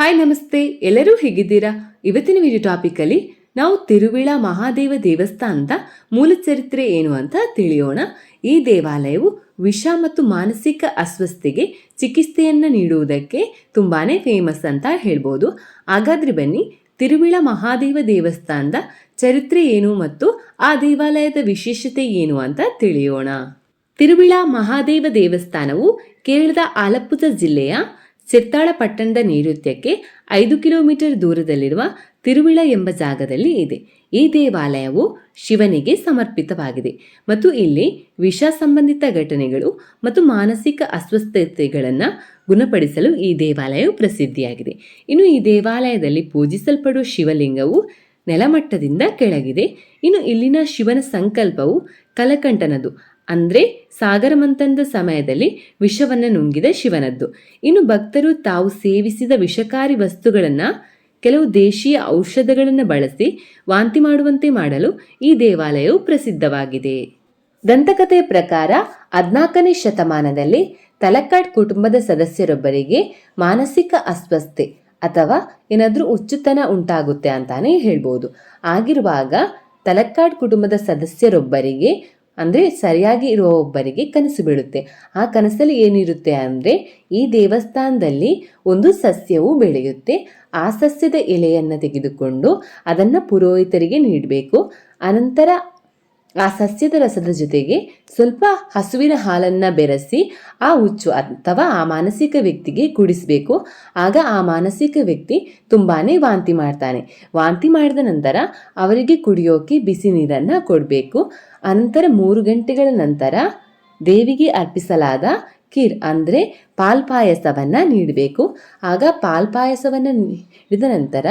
Hi, ನಮಸ್ತೆ. ಎಲ್ಲರೂ ಹೇಗಿದ್ದೀರಾ? ಇವತ್ತಿನ ವಿಡಿಯೋ ಟಾಪಿಕಲ್ಲಿ ನಾವು ತಿರುವಿಳ ಮಹಾದೇವ ದೇವಸ್ಥಾನದ ಮೂಲ ಚರಿತ್ರೆ ಏನು ಅಂತ ತಿಳಿಯೋಣ. ಈ ದೇವಾಲಯವು ವಿಷ ಮತ್ತು ಮಾನಸಿಕ ಅಸ್ವಸ್ಥತೆಗೆ ಚಿಕಿತ್ಸೆಯನ್ನು ನೀಡುವುದಕ್ಕೆ ತುಂಬಾನೇ ಫೇಮಸ್ ಅಂತ ಹೇಳ್ಬೋದು. ಹಾಗಾದ್ರೆ ಬನ್ನಿ, ತಿರುವಿಳ ಮಹಾದೇವ ದೇವಸ್ಥಾನದ ಚರಿತ್ರೆ ಏನು ಮತ್ತು ಆ ದೇವಾಲಯದ ವಿಶೇಷತೆ ಏನು ಅಂತ ತಿಳಿಯೋಣ. ತಿರುವಿಳ ಮಹಾದೇವ ದೇವಸ್ಥಾನವು ಕೇರಳದ ಆಲಪ್ಪುಜ ಜಿಲ್ಲೆಯ ಸಿರ್ತಾಳ ಪಟ್ಟಣದ ನೈಋತ್ಯಕ್ಕೆ ಐದು ಕಿಲೋಮೀಟರ್ ದೂರದಲ್ಲಿರುವ ತಿರುವಿಳ ಎಂಬ ಜಾಗದಲ್ಲಿ ಇದೆ. ಈ ದೇವಾಲಯವು ಶಿವನಿಗೆ ಸಮರ್ಪಿತವಾಗಿದೆ ಮತ್ತು ಇಲ್ಲಿ ವಿಷ ಸಂಬಂಧಿತ ಘಟನೆಗಳು ಮತ್ತು ಮಾನಸಿಕ ಅಸ್ವಸ್ಥತೆಗಳನ್ನು ಗುಣಪಡಿಸಲು ಈ ದೇವಾಲಯವು ಪ್ರಸಿದ್ಧಿಯಾಗಿದೆ. ಇನ್ನು ಈ ದೇವಾಲಯದಲ್ಲಿ ಪೂಜಿಸಲ್ಪಡುವ ಶಿವಲಿಂಗವು ನೆಲಮಟ್ಟದಿಂದ ಕೆಳಗಿದೆ. ಇನ್ನು ಇಲ್ಲಿನ ಶಿವನ ಸಂಕಲ್ಪವು ಕಲಕಂಠನದು. ಅಂದ್ರೆ ಸಾಗರ ಮಂಥನದ ಸಮಯದಲ್ಲಿ ವಿಷವನ್ನು ನುಂಗಿದ ಶಿವನದ್ದು. ಇನ್ನು ಭಕ್ತರು ತಾವು ಸೇವಿಸಿದ ವಿಷಕಾರಿ ವಸ್ತುಗಳನ್ನು, ಕೆಲವು ದೇಶೀಯ ಔಷಧಗಳನ್ನು ಬಳಸಿ ವಾಂತಿ ಮಾಡುವಂತೆ ಮಾಡಲು ಈ ದೇವಾಲಯವು ಪ್ರಸಿದ್ಧವಾಗಿದೆ. ದಂತಕಥೆಯ ಪ್ರಕಾರ ಹದಿನಾಲ್ಕನೇ ಶತಮಾನದಲ್ಲಿ ತಲಕ್ಕಾಡ್ ಕುಟುಂಬದ ಸದಸ್ಯರೊಬ್ಬರಿಗೆ ಮಾನಸಿಕ ಅಸ್ವಸ್ಥತೆ ಅಥವಾ ಏನಾದರೂ ಹುಚ್ಚುತನ ಉಂಟಾಗುತ್ತೆ ಅಂತಾನೆ ಹೇಳ್ಬೋದು. ಆಗಿರುವಾಗ ತಲಕ್ಕಾಡ್ ಕುಟುಂಬದ ಸದಸ್ಯರೊಬ್ಬರಿಗೆ ಅಂದರೆ ಸರಿಯಾಗಿ ಇರುವ ಒಬ್ಬರಿಗೆ ಕನಸು ಬೀಳುತ್ತೆ. ಆ ಕನಸಲ್ಲಿ ಏನಿರುತ್ತೆ ಅಂದರೆ ಈ ದೇವಸ್ಥಾನದಲ್ಲಿ ಒಂದು ಸಸ್ಯವು ಬೆಳೆಯುತ್ತೆ. ಆ ಸಸ್ಯದ ಎಲೆಯನ್ನು ತೆಗೆದುಕೊಂಡು ಅದನ್ನು ಪುರೋಹಿತರಿಗೆ ನೀಡಬೇಕು. ಅನಂತರ ಆ ಸಸ್ಯದ ರಸದ ಜೊತೆಗೆ ಸ್ವಲ್ಪ ಹಸುವಿನ ಹಾಲನ್ನು ಬೆರೆಸಿ, ಆ ಹುಚ್ಚು ಅಥವಾ ಆ ಮಾನಸಿಕ ವ್ಯಕ್ತಿಗೆ ಕುಡಿಸಬೇಕು. ಆಗ ಆ ಮಾನಸಿಕ ವ್ಯಕ್ತಿ ತುಂಬಾನೇ ವಾಂತಿ ಮಾಡ್ತಾನೆ. ವಾಂತಿ ಮಾಡಿದ ನಂತರ ಅವರಿಗೆ ಕುಡಿಯೋಕೆ ಬಿಸಿ ನೀರನ್ನು ಕೊಡಬೇಕು. ಅನಂತರ ಮೂರು ಗಂಟೆಗಳ ನಂತರ ದೇವಿಗೆ ಅರ್ಪಿಸಲಾದ ಖೀರ್ ಅಂದರೆ ಪಾಲ್ ಪಾಯಸವನ್ನು ನೀಡಬೇಕು. ಆಗ ಪಾಲ್ ಪಾಯಸವನ್ನು ನೀಡಿದ ನಂತರ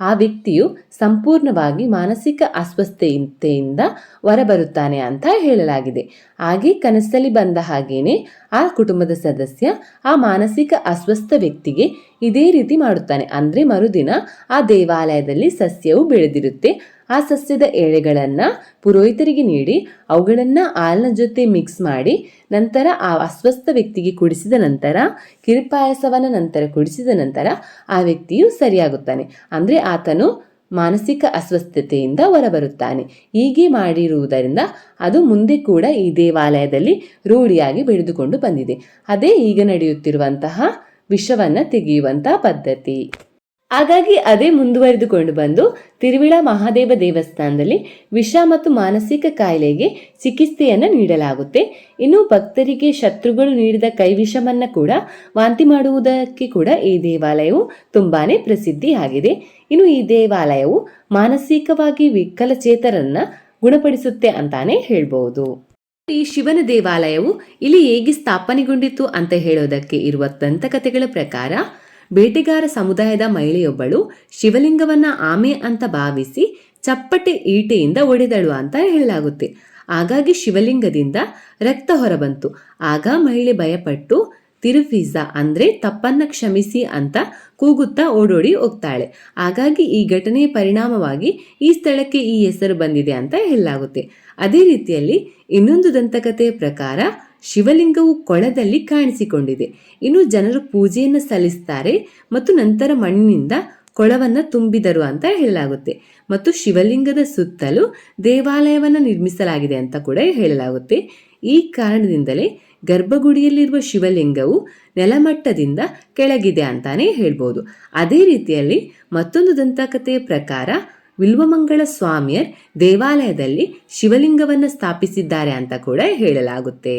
ಆ ವ್ಯಕ್ತಿಯು ಸಂಪೂರ್ಣವಾಗಿ ಮಾನಸಿಕ ಅಸ್ವಸ್ಥತೆಯಿಂದ ಹೊರಬರುತ್ತಾನೆ ಅಂತ ಹೇಳಲಾಗಿದೆ. ಹಾಗೆ ಕನಸಲ್ಲಿ ಬಂದ ಹಾಗೇನೆ ಆ ಕುಟುಂಬದ ಸದಸ್ಯ ಆ ಮಾನಸಿಕ ಅಸ್ವಸ್ಥ ವ್ಯಕ್ತಿಗೆ ಇದೇ ರೀತಿ ಮಾಡುತ್ತಾನೆ. ಅಂದರೆ ಮರುದಿನ ಆ ದೇವಾಲಯದಲ್ಲಿ ಸಸ್ಯವು ಬೆಳೆದಿರುತ್ತೆ. ಆ ಸಸ್ಯದ ಎಳೆಗಳನ್ನು ಪುರೋಹಿತರಿಗೆ ನೀಡಿ, ಅವುಗಳನ್ನು ಹಾಲಿನ ಜೊತೆ ಮಿಕ್ಸ್ ಮಾಡಿ, ನಂತರ ಆ ಅಸ್ವಸ್ಥ ವ್ಯಕ್ತಿಗೆ ಕುಡಿಸಿದ ನಂತರ, ಕಿರುಪಾಯಸವನ್ನು ನಂತರ ಕುಡಿಸಿದ ನಂತರ ಆ ವ್ಯಕ್ತಿಯು ಸರಿಯಾಗುತ್ತಾನೆ. ಅಂದರೆ ಆತನು ಮಾನಸಿಕ ಅಸ್ವಸ್ಥತೆಯಿಂದ ಹೊರಬರುತ್ತಾನೆ. ಹೀಗೆ ಮಾಡಿರುವುದರಿಂದ ಅದು ಮುಂದೆ ಕೂಡ ಈ ದೇವಾಲಯದಲ್ಲಿ ರೂಢಿಯಾಗಿ ಬೆಳೆದುಕೊಂಡು ಬಂದಿದೆ. ಅದೇ ಈಗ ನಡೆಯುತ್ತಿರುವಂತಹ ವಿಷವನ್ನು ತೆಗೆಯುವಂತಹ ಪದ್ಧತಿ. ಹಾಗಾಗಿ ಅದೇ ಮುಂದುವರೆದುಕೊಂಡು ಬಂದು ತಿರುವಿಳ ಮಹಾದೇವ ದೇವಸ್ಥಾನದಲ್ಲಿ ವಿಷ ಮತ್ತು ಮಾನಸಿಕ ಕಾಯಿಲೆಗೆ ಚಿಕಿತ್ಸೆಯನ್ನು ನೀಡಲಾಗುತ್ತೆ. ಇನ್ನು ಭಕ್ತರಿಗೆ ಶತ್ರುಗಳು ನೀಡಿದ ಕೈವಿಷವನ್ನು ಕೂಡ ವಾಂತಿ ಮಾಡುವುದಕ್ಕೆ ಕೂಡ ಈ ದೇವಾಲಯವು ತುಂಬಾನೇ ಪ್ರಸಿದ್ಧಿಯಾಗಿದೆ. ಇನ್ನು ಈ ದೇವಾಲಯವು ಮಾನಸಿಕವಾಗಿ ವಿಕಲಚೇತರನ್ನ ಗುಣಪಡಿಸುತ್ತೆ ಅಂತಾನೆ ಹೇಳ್ಬಹುದು ಈ ಶಿವನ ದೇವಾಲಯವು ಇಲ್ಲಿ ಹೇಗೆ ಸ್ಥಾಪನೆಗೊಂಡಿತ್ತು ಅಂತ ಹೇಳೋದಕ್ಕೆ ಇರುವ ದಂತಕಥೆಗಳ ಪ್ರಕಾರ ಬೇಟೆಗಾರ ಸಮುದಾಯದ ಮಹಿಳೆಯೊಬ್ಬಳು ಶಿವಲಿಂಗವನ್ನ ಆಮೆ ಅಂತ ಭಾವಿಸಿ ಚಪ್ಪಟೆ ಈಟೆಯಿಂದ ಒಡೆದಳು ಅಂತ ಹೇಳಲಾಗುತ್ತೆ. ಹಾಗಾಗಿ ಶಿವಲಿಂಗದಿಂದ ರಕ್ತ ಹೊರಬಂತು. ಆಗ ಮಹಿಳೆ ಭಯಪಟ್ಟು, ತಿರುಫಿಸ ಅಂದ್ರೆ ತಪ್ಪನ್ನ ಕ್ಷಮಿಸಿ ಅಂತ ಕೂಗುತ್ತಾ ಓಡೋಡಿ ಹೋಗ್ತಾಳೆ. ಹಾಗಾಗಿ ಈ ಘಟನೆಯ ಪರಿಣಾಮವಾಗಿ ಈ ಸ್ಥಳಕ್ಕೆ ಈ ಹೆಸರು ಬಂದಿದೆ ಅಂತ ಹೇಳಲಾಗುತ್ತೆ. ಅದೇ ರೀತಿಯಲ್ಲಿ ಇನ್ನೊಂದು ದಂತಕಥೆಯ ಪ್ರಕಾರ ಶಿವಲಿಂಗವು ಕೊಳದಲ್ಲಿ ಕಾಣಿಸಿಕೊಂಡಿದೆ. ಇನ್ನು ಜನರು ಪೂಜೆಯನ್ನು ಸಲ್ಲಿಸ್ತಾರೆ ಮತ್ತು ನಂತರ ಮಣ್ಣಿನಿಂದ ಕೊಳವನ್ನ ತುಂಬಿದರು ಅಂತ ಹೇಳಲಾಗುತ್ತೆ. ಮತ್ತು ಶಿವಲಿಂಗದ ಸುತ್ತಲೂ ದೇವಾಲಯವನ್ನು ನಿರ್ಮಿಸಲಾಗಿದೆ ಅಂತ ಕೂಡ ಹೇಳಲಾಗುತ್ತೆ. ಈ ಕಾರಣದಿಂದಲೇ ಗರ್ಭಗುಡಿಯಲ್ಲಿರುವ ಶಿವಲಿಂಗವು ನೆಲಮಟ್ಟದಿಂದ ಕೆಳಗಿದೆ ಅಂತಾನೆ ಹೇಳ್ಬೋದು. ಅದೇ ರೀತಿಯಲ್ಲಿ ಮತ್ತೊಂದು ದಂತಕಥೆಯ ಪ್ರಕಾರ ವಿಲ್ವಮಂಗಳ ಸ್ವಾಮಿಯರ್ ದೇವಾಲಯದಲ್ಲಿ ಶಿವಲಿಂಗವನ್ನು ಸ್ಥಾಪಿಸಿದ್ದಾರೆ ಅಂತ ಕೂಡ ಹೇಳಲಾಗುತ್ತೆ.